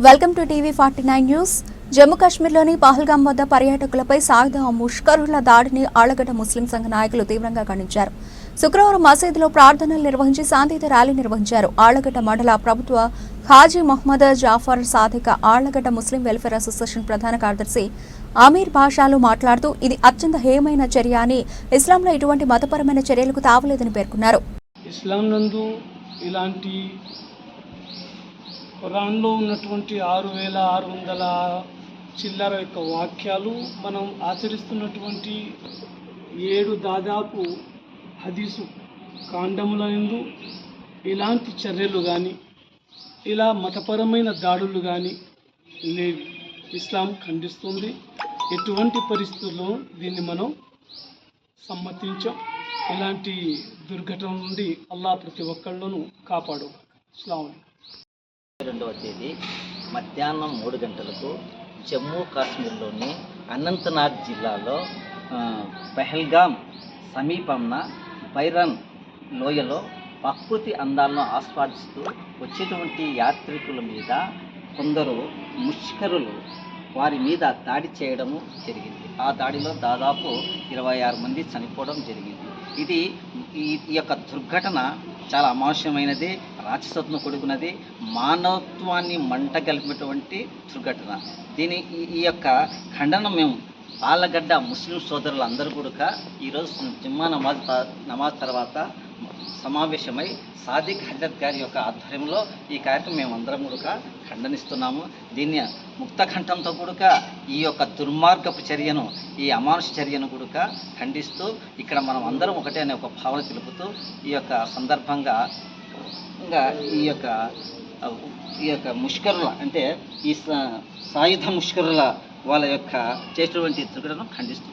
Welcome to TV forty nine news. Jammu కాశ్మీర్లోని పహల్గాం వద్ద పర్యాటకులపై సాయుధ ముష్కరుల దాడిని ఆళ్ళగడ్డ ముస్లిం సంఘ నాయకులు తీవ్రంగా ఖండించారు. శుక్రవారం మసీదులో ప్రార్థనలు నిర్వహించి శాంతియుత ర్యాలీ నిర్వహించారు. ఆళ్ళగడ్డ మండల ప్రభుత్వ హాజీ మహ్మద్ జాఫర్ సాధిక ఆళ్ళగడ్డ ముస్లిం వెల్ఫేర్ అసోసియేషన్ ప్రధాన కార్యదర్శి అమీర్ భాషాలు మాట్లాడుతూ ఇది అత్యంత హేయమైన చర్య అని ఇస్లాంలో ఇటువంటి మతపరమైన చర్యలకు తావలేదని పేర్కొన్నారు. ఇస్లాం నందు ఇలాంటి ఖురాన్లో ఉన్నటువంటి ఆరు వేల ఆరు వందల చిల్లర యొక్క వాక్యాలు మనం ఆచరిస్తున్నటువంటి ఏడు దాదాపు హదీసు కాండముల ఎందు ఇలాంటి చర్యలు కానీ ఇలా మతపరమైన దాడులు కానీ లేవు. ఇస్లాం ఖండిస్తుంది. ఎటువంటి పరిస్థితుల్లో దీన్ని మనం సమ్మతించాం? ఇలాంటి దుర్ఘటన నుండి అల్లా ప్రతి ఒక్కళ్ళను కాపాడు. అస్సలాము రెండవ తేదీ మధ్యాహ్నం మూడు గంటలకు జమ్మూ కాశ్మీర్లోని అనంతనాగ్ జిల్లాలో పెహల్గామ్ సమీపంన బైరన్ లోయలో ప్రకృతి అందాలను ఆస్వాదిస్తూ వచ్చేటువంటి యాత్రికుల మీద కొందరు ముష్కరులు వారి మీద దాడి చేయడము జరిగింది. ఆ దాడిలో దాదాపు ఇరవై ఆరు మంది చనిపోవడం జరిగింది. ఇది ఈ యొక్క దుర్ఘటన చాలా అమావస్యమైనది రాక్షసత్వం కొడుకున్నది మానవత్వాన్ని మంట కలిపినటువంటి దుర్ఘటన. దీని ఈ- యొక్క ఖండన మేము ఆళ్ళగడ్డ ముస్లిం సోదరులందరూ కూడా ఈరోజు జిమ్మా నమాజ్ త- నమాజ్ తర్వాత సమావేశమై సాదిక్ హజరత్ గారి యొక్క ఆధ్వర్యంలో ఈ కార్యక్రమం మేము అందరం కూడా ఖండనిస్తున్నాము. దీన్ని ముక్త కంఠంతో ఈ యొక్క దుర్మార్గపు చర్యను ఈ అమానుష చర్యను కూడా ఖండిస్తూ ఇక్కడ మనం అందరం ఒకటే అనే ఒక భావన తెలుపుతూ ఈ యొక్క సందర్భంగా ఇంకా ఈ యొక్క ఈ యొక్క ముష్కరుల అంటే ఈ సాయుధ ముష్కరుల వాళ్ళ యొక్క చేసినటువంటి దుర్ఘటనను ఖండిస్తున్నాం